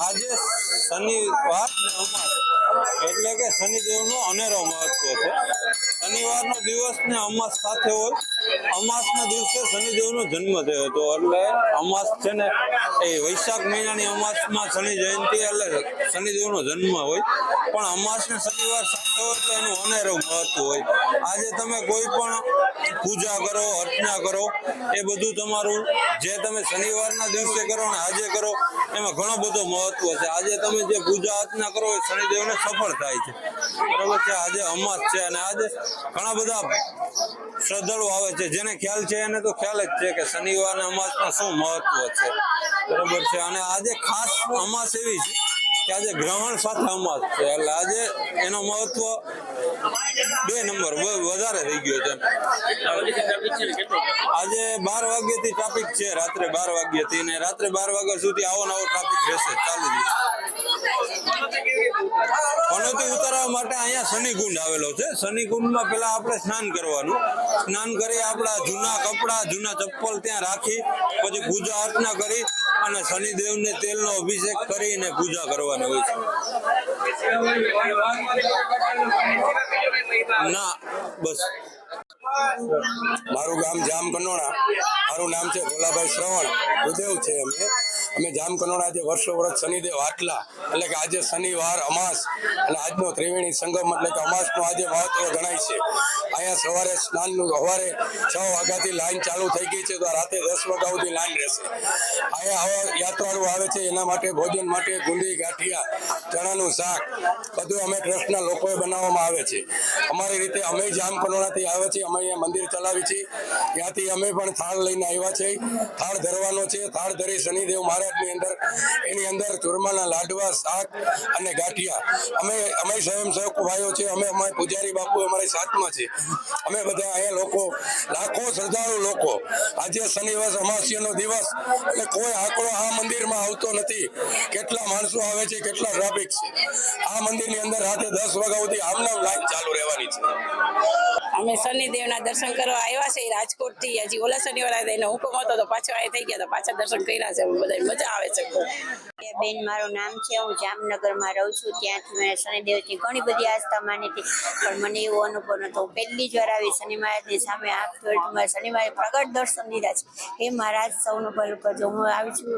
આજે શનિવાર એટલે કે શનિદેવનું અનેરો મહત્વ છે. શનિવારનો દિવસ ને અમાસ સાથે હોય. અમાસના દિવસે શનિદેવનો જન્મ થયો હતો. એટલે અમાસ છે ને એ વૈશાખ મહિનાની અમાસમાં શનિ જયંતિ એટલે શનિદેવનો જન્મ હોય. પણ અમાસ ને શનિવાર સાથે હોય તો એનું અનેરો મહત્વ હોય. આજે તમે કોઈ પણ પૂજા કરો, અર્ચના કરો, એ બધું તમારું જે તમે શનિવારના દિવસે કરો ને આજે કરો, એમાં ઘણો બધો મહત્વ છે. આજે તમે જે પૂજા અર્ચના કરો એ શનિદેવને સફળ થાય છે. બરાબર છે? આજે અમાસ છે અને આજે ઘણા બધા શ્રદ્ધાળુ આવે છે. જેને ખ્યાલ છે, એને તો ખ્યાલ જ છે કે શનિવાર અને અમાસમાં શું મહત્વ છે. બરોબર છે? અને આજે ખાસ અમાસ એવી છે કે આજે ગ્રહણ સાથે અમાસ છે. એટલે આજે એનો મહત્વ બે નંબર વધારે થઈ ગયો છે. આજે બાર વાગ્યાથી ટ્રાફિક છે, રાત્રે બાર વાગ્યાથી. ને રાત્રે બાર વાગ્યા સુધી આવો નવો ટ્રાફિક રહેશે, ચાલુ જ પનોતી ઉતારવા માટે અહીંયા શનિકુંડ આવેલો છે. શનિકુંડમાં પેલા આપણે સ્નાન કરવાનું. સ્નાન કરી આપણા જૂના કપડાં, જૂના ચપ્પલ ત્યાં રાખી, પછી પૂજા અર્ચના કરી અને શનિદેવને તેલનો અભિષેક કરીને પૂજા કરવાની હોય છે. ના, બસ. મારું ગામ જામ કનોડા મારું નામ છે ભોલાભાઈ શ્રવણ. ઉદેવ છે અમે અમે જામકનોડા આજે વર્ષો વર્ષ શનિદેવ આટલા એટલે કે આજે શનિવાર, અમાસ અને આજનો ત્રિવેણી સંગમ એટલે કે અમાસનું આજે મહત્વ ગણાય છે. અહીંયા સવારે સ્નાનનું સવારે છ વાગ્યાથી લાઈન ચાલુ થઈ ગઈ છે, તો રાતે દસ વાગ્યા સુધી લાઈન રહેશે. અહીંયા હવે યાત્રાળુ આવે છે, એના માટે ભોજન માટે ગુંદી, ગાંઠિયા, ચણાનું શાક, બધું અમે ટ્રસ્ટના લોકોએ બનાવવામાં આવે છે. અમારી રીતે અમે જામ કનોડાથી આવે છે અમે અહીંયા મંદિર ચલાવી છીએ. ત્યાંથી અમે પણ થાળ લઈને આવ્યા છે. થાળ ધરવાનો છે. થાળ ધરી શનિદેવ મહારાજની અંદર, એની અંદર ચૂરમાના લાડવા, શાક અને ગાંઠિયા. અમે અમે સ્વયંસેવક ભાઈઓ છે. અમે અમારા પૂજારી બાપુ અમારી સાથમાં છે. અમે બધા અહીંયા લોકો, લાખો શ્રદ્ધાળુ લોકો. આજે શનિવાર અમાસ્યાનો દિવસ, એટલે કોઈ આંકડો આ મંદિરમાં આવતો નથી. કેટલા માણસો આવે છે કેટલા ટ્રાફિક છે. આ મંદિરની અંદર રાતે દસ વાગ્યા સુધી આમનામ લાઈન ચાલુ રહેવાની છે. અમે શનિદેવના દર્શન કરવા આવ્યા છે રાજકોટથી હજી ઓલા શનિવાર આવ્યા એનો હુકમ હતો તો પાછો આ થઈ ગયા તો પાછા દર્શન કર્યા છે. બધા મજા આવે છે બેન મારું નામ છે હું જામનગરમાં રહું છું. ત્યાંથી મેં શનિદેવની ઘણી બધી આસ્થા માની હતી પણ મને એવો અનુભવ નતો પહેલી જ વાર આવી શનિ મહારાજની સામે આંખ જોડી મારા શનિ મહારાજ પ્રગટ દર્શન દીધા છે. હે મહારાજ સૌનું ભલું કરજો હું આવી છું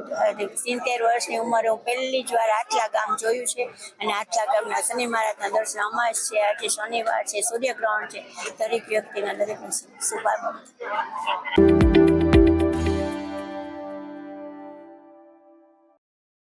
સિત્તેર વર્ષની ઉંમરે હું પહેલી જ વાર આટલા ગામ જોયું છે. અને આટલા ગામના શનિ મહારાજના દર્શન અમાસ છે. આજે શનિવાર છે, સૂર્યગ્રહણ છે. દરેક વ્યક્તિના દરેકને શુભારંભ.